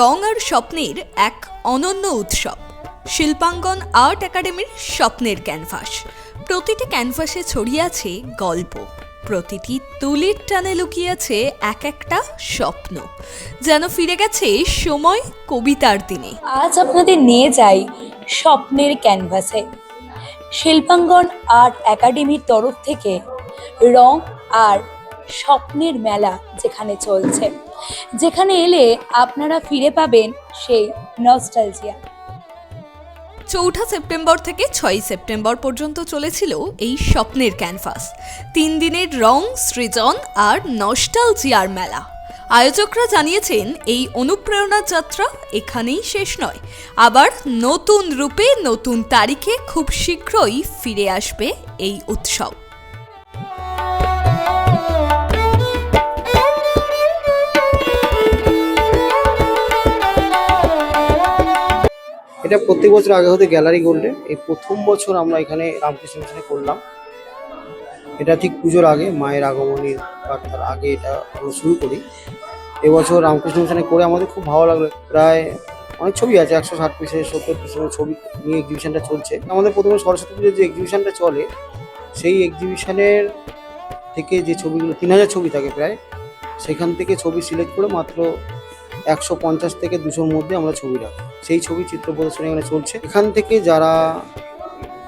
রং আর স্বপ্নের এক অনন্য উৎসব, শিল্পাঙ্গন আর্ট একাডেমির স্বপ্নের ক্যানভাস। প্রতিটি ক্যানভাসে ছড়িয়ে আছে গল্প। প্রতিটি তুলির টানে লুকিয়ে আছে এক একটা স্বপ্ন। যেন ফিরে গেছে সময় কবিতার দিনে। আজ আপনাদের নিয়ে যাই স্বপ্নের ক্যানভাসে। শিল্পাঙ্গন আর্ট একাডেমির তরফ থেকে রং আর স্বপ্নের মেলা যেখানে চলছে। যেখানে এলে আপনারা ফিরে পাবেন সেই নস্টালজিয়া চৌঠা সেপ্টেম্বর থেকে ছয়ই সেপ্টেম্বর পর্যন্ত চলেছিল এই স্বপ্নের ক্যানভাস তিন দিনের রং, সৃজন আর নস্টালজিয়ার মেলা। আয়োজকরা জানিয়েছেন, এই অনুপ্রেরণা যাত্রা এখানেই শেষ নয়। আবার নতুন রূপে নতুন তারিখে খুব শীঘ্রই ফিরে আসবে এই উৎসব। এটা প্রত্যেক বছর আগে হতে গ্যালারি গোল্ডে। এই প্রথম বছর আমরা এখানে রামকৃষ্ণ মিশনে করলাম। এটা ঠিক পুজোর আগে, মায়ের আগমনীর বা তার আগে এটা আমরা শুরু করি। এবছর রামকৃষ্ণ মিশনে করে আমাদের খুব ভালো লাগল। প্রায় অনেক ছবি আছে, একশো ষাট পিসের সত্তর পিসের ছবি নিয়ে এক্সিবিশনটা চলছে। আমাদের প্রথমে সরস্বতী পুজোর যে এক্সিবিশনটা চলে, সেই এক্সিবিশনের থেকে যে ছবিগুলো, তিন হাজার ছবি থাকে প্রায়, সেখান থেকে ছবি সিলেক্ট করে মাত্র একশো পঞ্চাশ থেকে দুশোর মধ্যে আমরা ছবি রাখি সেই ছবি চিত্র প্রদর্শনী এখানে চলছে। এখান থেকে যারা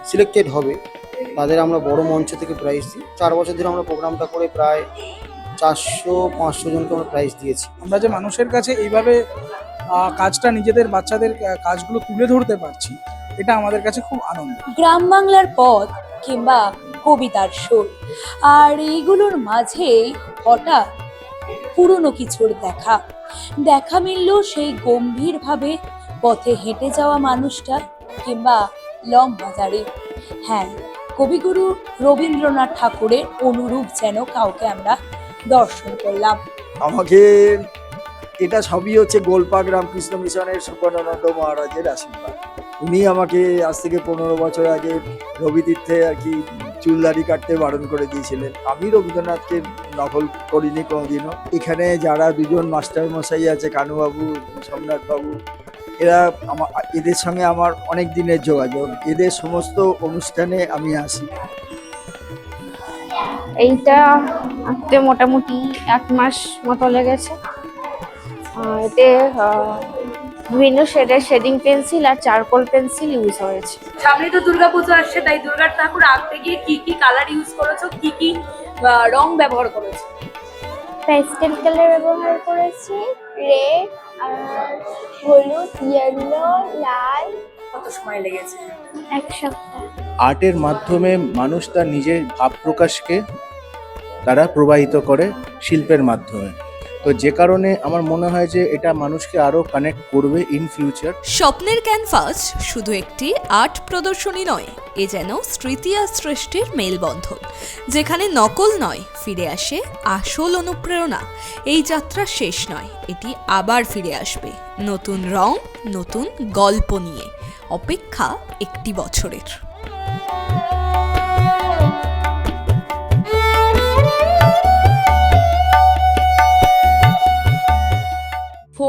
সিলেক্টেড হবে তাদের আমরা বড় মঞ্চ থেকে প্রাইজ দিই। চার বছর ধরে আমরা প্রোগ্রামটা করে প্রায় চারশো পাঁচশো জনকে আমরা প্রাইজ দিয়েছি। আমরা যে মানুষের কাছে এইভাবে কাজটা নিজেদের বাচ্চাদের কাজগুলো তুলে ধরতে পারছি এটা আমাদের কাছে খুব আনন্দ। গ্রাম বাংলার পথ কিংবা কবিতার সুর। আর এইগুলোর মাঝেই হঠাৎ পুরনো কিছুর দেখা। দেখা মিলল সেই গম্ভীরভাবে পথে হেঁটে যাওয়া মানুষটা কিংবা লং বাজারে হ্যাঁ কবিগুরু রবীন্দ্রনাথ ঠাকুরের অনুরূপ যেন কাউকে আমরা দর্শন করলাম। আমাকে এটা সবই হচ্ছে গোলপাক রামকৃষ্ণ মিশনের সুবর্ণানন্দ মহারাজের আশীর্বাদ। উনি আমাকে আজ থেকে পনেরো বছর আগে রবি তীর্থে আর কি চুল দাড়ি কাটতে বারণ করে দিয়েছিলেন। আমি রবীন্দ্রনাথকে নকল করিনি কোনোদিনও। এখানে যারা দুজন মাস্টার মশাই আছে, কানুবাবু সোমনাথ বাবু এরা আমার এদের সঙ্গে আমার অনেক দিনের যোগাযোগ। এদের সমস্ত অনুষ্ঠানে আমি আসি। এইটা আঁকতে মোটামুটি এক মাস মতো লেগেছে। এতে বিভিন্ন শেডের শেডিং পেন্সিল আর চারকোল পেন্সিল ইউজ হয়েছে। সামনে তো দুর্গাপুজো আসছে তাই দুর্গার ঠাকুর আঁকতে গিয়ে কি কি কালার ইউজ করেছ কি কি রং ব্যবহার করেছ? পেস্টেল কালার ব্যবহার করেছি রেড আর হলুদ ইয়েলো লাল। কত সময় লেগেছে? এক সপ্তাহ। আর্টের মাধ্যমে মানুষ তার নিজের ভাব প্রকাশকে তারা প্রবাহিত করে শিল্পের মাধ্যমে। তো যে কারণে আমার মনে হয় যে এটা মানুষকে আরও কানেক্ট করবে ইন ফিউচার স্বপ্নের ক্যানভাস শুধু একটি আর্ট প্রদর্শনী নয়, এ যেন স্মৃতি আর সৃষ্টির মেলবন্ধন, যেখানে নকল নয়, ফিরে আসে আসল অনুপ্রেরণা। এই যাত্রা শেষ নয়, এটি আবার ফিরে আসবে। নতুন রং, নতুন গল্প নিয়ে। অপেক্ষা একটি বছরের।